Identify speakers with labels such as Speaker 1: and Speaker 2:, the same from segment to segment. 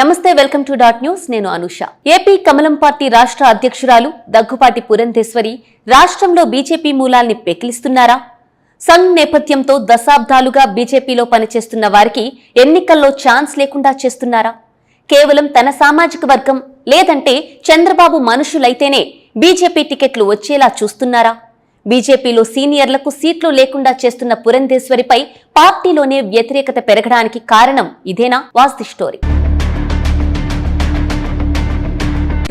Speaker 1: నమస్తే welcome to dot news. నేను Anusha. AP కమలం పార్టీ రాష్ట్ర అధ్యక్షురాలు దగ్గుపాటి పురంధేశ్వరి రాష్ట్రంలో బీజేపీ మూలాల్ని పెకిలిస్తున్నారా? సంఘ్ నేపథ్యంతో దశాబ్దాలుగా బీజేపీలో పనిచేస్తున్న వారికి ఎన్నికల్లో ఛాన్స్ లేకుండా చేస్తున్నారా? కేవలం తన సామాజిక వర్గం లేదంటే చంద్రబాబు మనుషులైతేనే బీజేపీ టికెట్లు వచ్చేలా చూస్తున్నారా? బీజేపీలో సీనియర్లకు సీట్లు లేకుండా చేస్తున్న పురంధేశ్వరిపై పార్టీలోనే వ్యతిరేకత పెరగడానికి కారణం ఇదేనా? Was the story.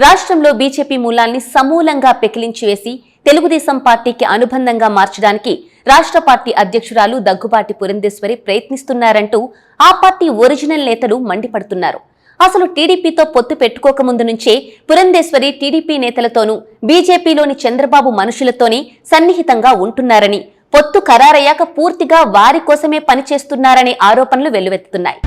Speaker 1: రాష్ట్రంలో బీజేపీ మూలాల్ని సమూలంగా పెకిలించి వేసి తెలుగుదేశం పార్టీకి అనుబంధంగా మార్చడానికి రాష్ట్ర పార్టీ అధ్యక్షురాలు దగ్గుబాటి పురంధేశ్వరి ప్రయత్నిస్తున్నారంటూ ఆ పార్టీ ఒరిజినల్ నేతలు మండిపడుతున్నారు. అసలు టీడీపీతో పొత్తు పెట్టుకోకముందు నుంచే పురంధేశ్వరి టీడీపీ నేతలతోనూ బీజేపీలోని చంద్రబాబు మనుషులతోనే సన్నిహితంగా ఉంటున్నారని పొత్తు ఖరారయ్యాక పూర్తిగా వారి కోసమే పనిచేస్తున్నారనే ఆరోపణలు వెల్లువెత్తుతున్నాయి.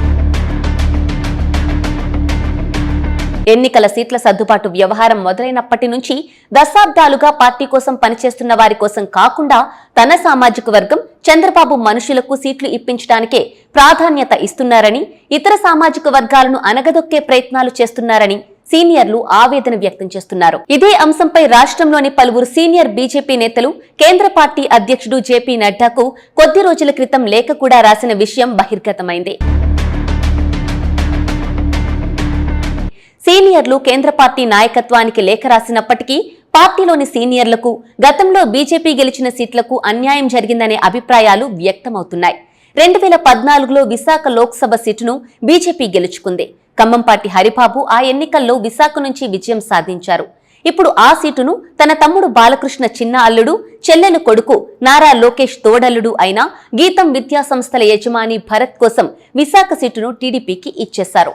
Speaker 1: ఎన్నికల సీట్ల సర్దుబాటు వ్యవహారం మొదలైనప్పటి నుంచి దశాబ్దాలుగా పార్టీ కోసం పనిచేస్తున్న వారి కోసం కాకుండా తన సామాజిక వర్గం చంద్రబాబు మనుషులకు సీట్లు ఇప్పించడానికే ప్రాధాన్యత ఇస్తున్నారని ఇతర సామాజిక వర్గాలను అనగదొక్కే ప్రయత్నాలు చేస్తున్నారని సీనియర్లు ఆవేదన వ్యక్తం చేస్తున్నారు. ఇదే అంశంపై రాష్ట్రంలోని పలువురు సీనియర్ బీజేపీ నేతలు కేంద్ర పార్టీ అధ్యక్షుడు జేపీ నడ్డాకు కొద్ది రోజుల క్రితం లేఖ కూడా రాసిన విషయం బహిర్గతమైంది. సీనియర్లు కేంద్ర పార్టీ నాయకత్వానికి లేఖ రాసినప్పటికీ పార్టీలోని సీనియర్లకు గతంలో బీజేపీ గెలిచిన సీట్లకు అన్యాయం జరిగిందనే అభిప్రాయాలు వ్యక్తమవుతున్నాయి. రెండు వేల పద్నాలుగులో విశాఖ లోక్సభ సీటును బీజేపీ గెలుచుకుంది. ఖమ్మంపాటి హరిబాబు ఆ ఎన్నికల్లో విశాఖ నుంచి విజయం సాధించారు. ఇప్పుడు ఆ సీటును తన తమ్ముడు బాలకృష్ణ చిన్న అల్లుడు చెల్లెలు కొడుకు నారా లోకేష్ తోడల్లుడు అయిన గీతం విద్యాసంస్థల యజమాని భరత్ కోసం విశాఖ సీటును టీడీపీకి ఇచ్చేశారు.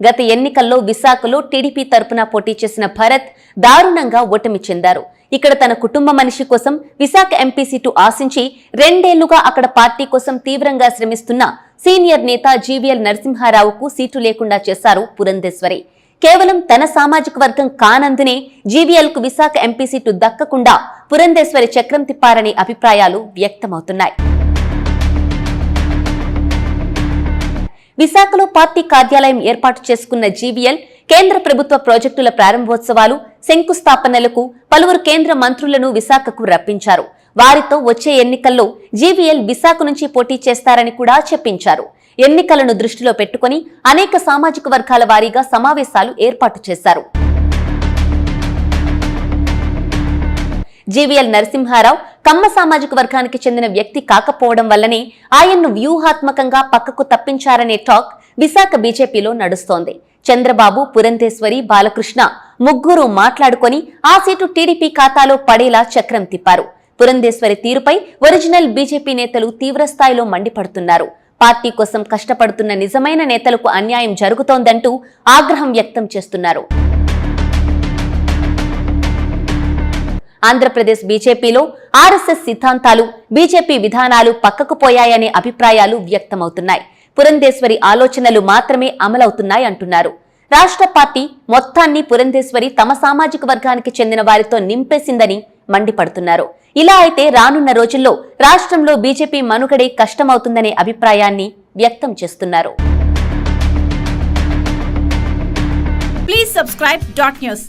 Speaker 1: గత ఎన్నికల్లో విశాఖలో టీడీపీ తరపున పోటీ చేసిన భరత్ దారుణంగా ఓటమి చెందారు. ఇక్కడ తన కుటుంబ మనిషి కోసం విశాఖ ఎంపీ సీటు ఆశించి రెండేళ్ళుగా అక్కడ పార్టీ కోసం తీవ్రంగా శ్రమిస్తున్న సీనియర్ నేత జీవీఎల్ నరసింహారావుకు సీటు లేకుండా చేశారు పురంధేశ్వరి. కేవలం తన సామాజిక వర్గం కానందునే జీవీఎల్కు విశాఖ ఎంపీ సీటు దక్కకుండా పురంధేశ్వరి చక్రం తిప్పారనే అభిప్రాయాలు వ్యక్తమవుతున్నాయి. విశాఖలో పార్టీ కార్యాలయం ఏర్పాటు చేసుకున్న జీవీఎల్ కేంద్ర ప్రభుత్వ ప్రాజెక్టుల ప్రారంభోత్సవాలు శంకుస్థాపనలకు పలువురు కేంద్ర మంత్రులను విశాఖకు రప్పించారు. వారితో వచ్చే ఎన్నికల్లో జీవీఎల్ విశాఖ నుంచి పోటీ చేస్తారని కూడా చెప్పించారు. ఎన్నికలను దృష్టిలో పెట్టుకుని అనేక సామాజిక వర్గాల వారీగా సమావేశాలు ఏర్పాటు చేశారు. జీవీఎల్ నరసింహారావు కమ్మ సామాజిక వర్గానికి చెందిన వ్యక్తి కాకపోవడం వల్లనే ఆయన్ను వ్యూహాత్మకంగా పక్కకు తప్పించారనే టాక్ విశాఖ బీజేపీలో నడుస్తోంది. చంద్రబాబు పురంధేశ్వరి బాలకృష్ణ ముగ్గురు మాట్లాడుకొని ఆ సీటు టీడీపీ ఖాతాలో పడేలా చక్రం తిప్పారు. పురంధేశ్వరి తీరుపై ఒరిజినల్ బీజేపీ నేతలు తీవ్రస్థాయిలో మండిపడుతున్నారు. పార్టీ కోసం కష్టపడుతున్న నిజమైన నేతలకు అన్యాయం జరుగుతోందంటూ ఆగ్రహం వ్యక్తం చేస్తున్నారు. ఆంధ్రప్రదేశ్ బీజేపీలో ఆర్ఎస్ఎస్ సిద్ధాంతాలు బీజేపీ విధానాలు పక్కకు పోయాయనే అభిప్రాయాలు వ్యక్తమవుతున్నాయి. పురంధేశ్వరి ఆలోచనలు మాత్రమే అమలవుతున్నాయి అంటున్నారు. రాష్ట్ర పార్టీ మొత్తాన్ని పురంధేశ్వరి తమ సామాజిక వర్గానికి చెందిన వారితో నింపేసిందని మండిపడుతున్నారు. ఇలా అయితే రానున్న రోజుల్లో రాష్ట్రంలో బీజేపీ మనుగడే కష్టమవుతుందనే అభిప్రాయాన్ని వ్యక్తం చేస్తున్నారు.
Speaker 2: Please subscribe dot news